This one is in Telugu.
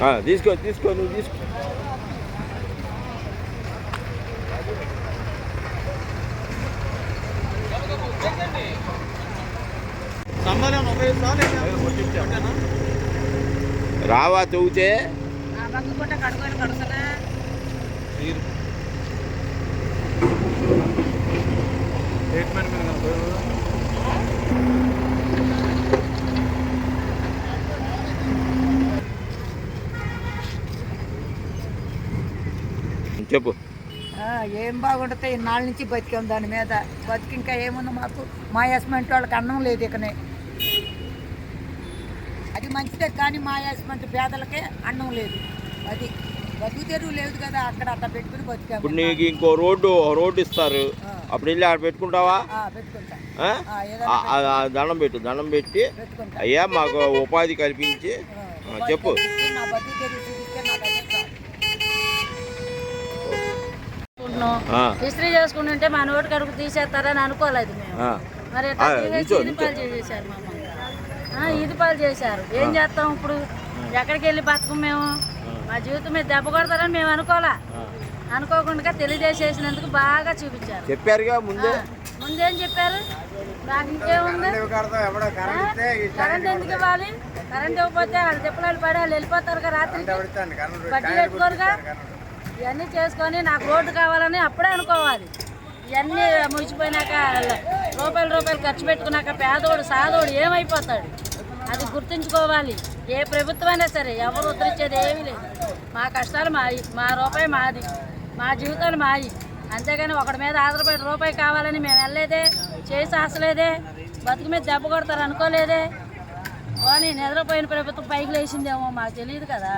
ఆ, తీసుకో తీసుకో నువ్వు తీసుకో రావా తవ్వుతే ఆ పక్క చెప్పు. ఏం బాగుంటుంది ఇన్నాళ్ళ నుంచి బతికాం దాని మీద. బతికి ఇంకా ఏముంది మాకు? మా యస్మెంట్ వాళ్ళకి అన్నం లేదు ఇకనే. అది మంచిదే కానీ మా యస్మెంట్ పేదలకే అన్నం లేదు. అది బతుకు తెరువు లేదు కదా అక్కడ అట్లా పెట్టుకుని బతికాము ఇప్పుడు నీకు ఇంకో రోడ్డు రోడ్డు ఇస్తారు. అప్పుడు వెళ్ళి ఆడ పెట్టుకుంటావా? దండం పెట్టు దండం పెట్టి అయ్యా మాకు ఉపాధి కల్పించి. చెప్పు. నా బతుకు తెరువు చూపిస్తే నాకు ఆ, హిస్టరీ చేసుకుంటుంటే మా నోటి కడుపు తీసేస్తారని అనుకోలేదు మేము. మరి ఇట్లా ఆ, తీసేసి నిల్చో, ఈది పాలు చేసేసారు మమ్మల్ని. చేశారు. ఏం చేస్తాం ఇప్పుడు? ఎక్కడికి వెళ్ళి బతకం మేము? మా జీవితం మీద దెబ్బ కొడతారని మేము అనుకోలే. అనుకోకుండా తెలియజేసేసినందుకు బాగా చూపించారు. చెప్పారుగా ముందే? చెప్పారు? నాకు ఇంకేముంది? కరెంట్ ఎందుకు ఇవ్వాలి? కరెంట్ ఇవ్వకపోతే వాళ్ళు తిప్పలాలు పడి వాళ్ళు వెళ్ళిపోతారు కదా రాత్రికి బడ్డీ పెట్టుకోరుగా? ఇవన్నీ చేసుకొని నాకు రోడ్డు కావాలని అప్పుడే అనుకోవాలి. ఇవన్నీ ముగిసిపోయినాక రూపాయలు రూపాయలు ఖర్చు పెట్టుకున్నాక పేదోడు సాదోడు ఏమైపోతాడు? అది గుర్తుంచుకోవాలి. ఏ ప్రభుత్వమైనా సరే ఎవరు ఉద్ధరించేది ఏమీ లేదు. మా కష్టాలు మాయి మా రూపాయి మాది. మా జీవితాలు మాయి. అంతేగాని ఒకటి మీద ఆధారపడి రూపాయి కావాలని మేము వెళ్ళలేదే చేసి ఆశలేదే బతుకు మీద దెబ్బ కొడతారు అనుకోలేదే. కానీ నిద్రపోయిన ప్రభుత్వం పైకి లేచిందేమో మాకు తెలియదు కదా.